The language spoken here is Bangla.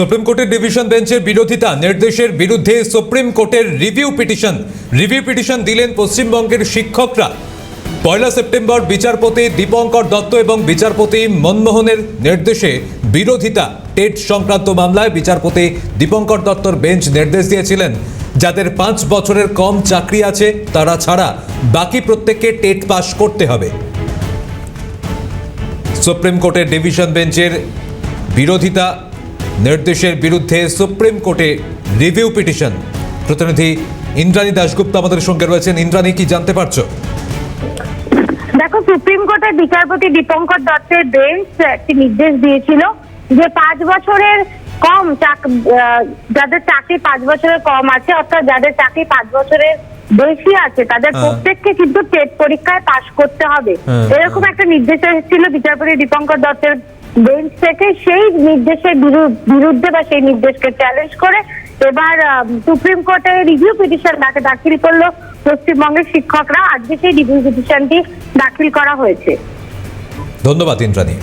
সুপ্রিম কোর্টের ডিভিশন বেঞ্চের বিরোধিতা নির্দেশের বিরুদ্ধে সুপ্রিম কোর্টের রিভিউ পিটিশন। রিভিউ পিটিশন দিলেন পশ্চিমবঙ্গের শিক্ষকরা। পয়লা সেপ্টেম্বর বিচারপতি দীপঙ্কর দত্ত এবং বিচারপতি মনমোহনের নির্দেশে বিরোধিতা। টেট সংক্রান্ত মামলায় বিচারপতি দীপঙ্কর দত্তর বেঞ্চ নির্দেশ দিয়েছিলেন। যাদের পাঁচ বছরের কম চাকরি আছে, তারা ছাড়া বাকি প্রত্যেককে টেট পাস করতে হবে। সুপ্রিম কোর্টের ডিভিশন বেঞ্চের বিরোধিতা নির্দেশের বিরুদ্ধে সুপ্রিম কোর্টে রিভিউ পিটিশন। প্রতিনিধি ইন্দ্রাণী দাশগুপ্ত আমাদের সঙ্গে রয়েছেন। ইন্দ্রাণী কি জানতে পারছ? দেখো সুপ্রিম কোর্টের বিচারপতি দীপঙ্কর দত্তের বেঞ্চ একটি নির্দেশ দিয়েছিল যে পাঁচ বছরের কম যাদের চাকরি পাঁচ বছরের কম আছে অর্থাৎ যাদের চাকরি পাঁচ বছরের বেশি আছে তাদের হ্যাঁ। প্রত্যেককে কিন্তু টেট পরীক্ষায় পাশ করতে হবে। হ্যাঁ, এরকম একটা নির্দেশ এসেছিল বিচারপতি দীপঙ্কর দত্তের বেঞ্চ থেকে সেই নির্দেশের বিরুদ্ধে বা সেই নির্দেশকে চ্যালেঞ্জ করে এবার সুপ্রিম কোর্টে রিভিউ পিটিশন দাখিল করল পশ্চিমবঙ্গের শিক্ষকরা। আজকে সেই রিভিউ পিটিশনটি দাখিল করা হয়েছে। ধন্যবাদ, ইন্দ্রাণী।